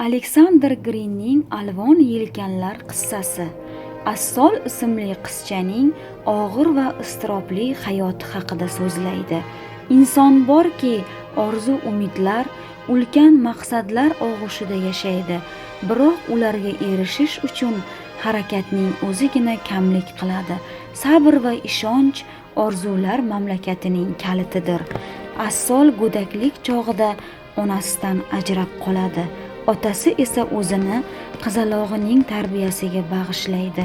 Aleksandr Grinning Alvon yelkanlar qissasi Assol ismli qizchaning og'ir va iztirobli hayoti haqida so'zlaydi. Inson borki, orzu-umidlar, ulkan maqsadlar og'ushida yashaydi, biroq ularga erishish uchun harakatning o'zigina kamlik qiladi. Sabr va ishonch orzular mamlakatining kalitidir. Assol go'daklik chog'ida onasidan ajrab qoladi. Otasi esa o'zini qizalog'ining tarbiyasiga bag'ishlaydi.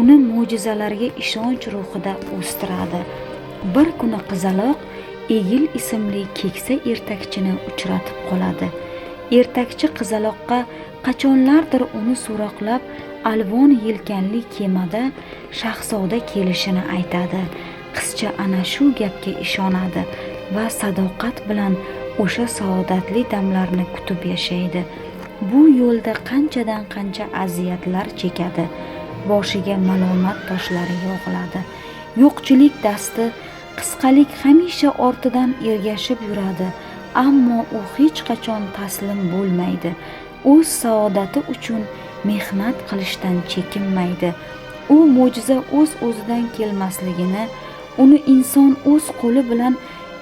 Uni mo'jizalarga ishonch ruhida o'stiradi. Bir kuni qizaloq Egil ismli keksa ertakchini uchratib qoladi. Ertakchi qizaloqqa qachonlardir uni so'roqlab alvon yelkanli kemada shahzoda kelishini aytadi. Qizcha ana shu gapga ishonadi va sadoqat bilan o'sha saodatli damlarni kutib yashaydi. Bu yo'lda qanchadan qancha aziyatlar chekadi. Boshiga malomat toshlari yog'iladi. Yo'qchilik dasti qisqalik hamisha ortidan ergashib yuradi, ammo u hech qachon taslim bo'lmaydi. O'z saodati uchun mehnat qilishdan chekinmaydi. U mo'jiza o'z-o'zidan kelmasligini, uni inson o'z qo'li bilan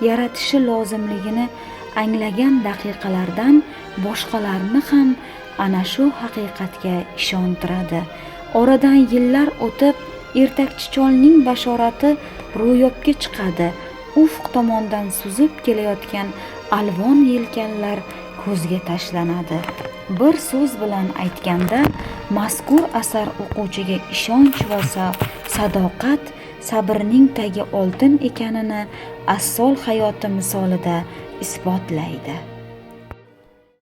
yaratishi lozimligini anglagan daqiqalardan boshqalarni ham ana shu haqiqatga ishontiradi. Oradan yillar o'tib, ertakchi cholning bashorati ro'yobga chiqadi. Ufq tomondan suzib kelayotgan alvon yelkanlar ko'zga tashlanadi. Bir so'z bilan aytganda, mazkur asar o'quvchiga ishonch va sadoqat, sabrning tagi oltin ekanini Assol hayoti misolida isbotlaydi.